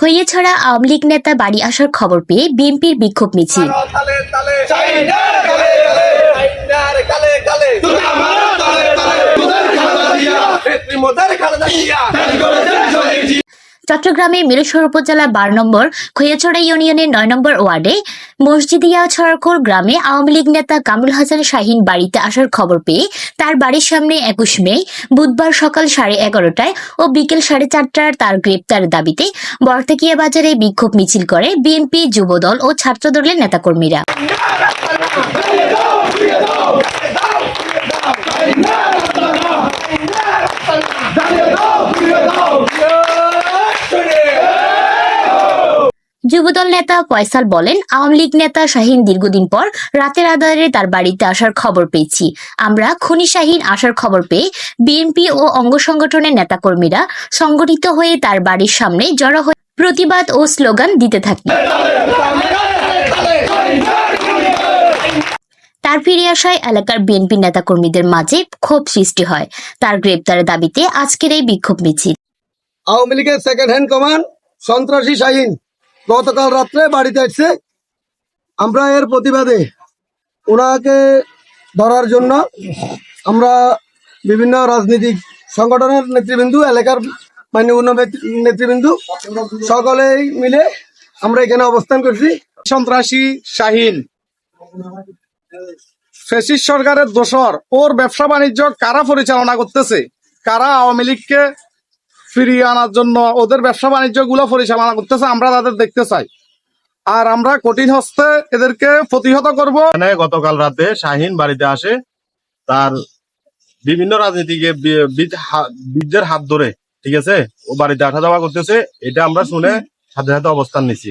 হইয়েছড়া আওয়ামী লীগ নেতা বাড়ি আসার খবর পেয়ে বিএনপির বিক্ষোভ মিছিল। চট্টগ্রামের মিরসর উপজেলা বার নম্বর, খৈয়াছড়া ইউনিয়নের নয় নম্বর ওয়ার্ডে মসজিদিয়া ছড়াখোর গ্রামে আওয়ামী লীগ নেতা কামরুল হাসান শাহিন বাড়িতে আসার খবর পেয়ে তার বাড়ির সামনে একুশ মে, বুধবার সকাল সাড়ে এগারোটায় ও বিকেল সাড়ে চারটার তার গ্রেপ্তার দাবিতে বর্তকিয়া বাজারে বিক্ষোভ মিছিল করে বিএনপি যুবদল ও ছাত্রদলের নেতাকর্মীরা। যুবদল নেতা ফয়সাল বলেন, আওয়ামী লীগ নেতা শাহিন দীর্ঘদিন পর রাতের আধারে তার বাড়িতে আসার খবর পেয়েছি। আমরা খুনি শাহিন আসার খবর পেয়ে বিএনপি ও অঙ্গ সংগঠনের নেতাকর্মীরা সংগঠিত হয়ে তার বাড়ির সামনে জড়ো হয়ে প্রতিবাদ ও স্লোগান দিতে থাকি। তার ফিরে আসায় এলাকার বিএনপি নেতাকর্মীদের মাঝে ক্ষোভ সৃষ্টি হয়। তার গ্রেপ্তারের দাবিতে আজকের এই বিক্ষোভ মিছিল। আওয়ামী লীগের সেকেন্ড হ্যান্ড কমান্ড সন্ত্রাসী শাহিন। গতকাল রাত্রে বাড়িতে আসছে আমরা এর প্রতিবাদে ওনাকে ধরার জন্য আমরা বিভিন্ন রাজনৈতিক সংগঠনের নেতৃবৃন্দু, এলাকার মান্যগণ্য নেতৃবৃন্দু, সকলেই মিলে আমরা এখানে অবস্থান করছি। সন্ত্রাসী শাহিন। ফেসিস সরকারের দোসর ওর ব্যবসা বাণিজ্য কারা পরিচালনা করতেছে? কারা আওয়ামী লীগকে ফিরিয়ে আনার জন্য ওদের ব্যবসা বাণিজ্যগুলো পরিচালনা করতেছে, আমরা তাদের দেখতে চাই। আর আমরা কঠিন হস্তে এদেরকে প্রতিহত করব। এখানে গতকাল রাতে শাহিন বাড়িতে আসে, তার বিভিন্ন রাজনীতিকে বীর্যের হাত ধরে, ঠিক আছে? ও বাড়িতে আসা যাওয়া করতেছে, এটা আমরা শুনে সাথে সাথে অবস্থান নিছি।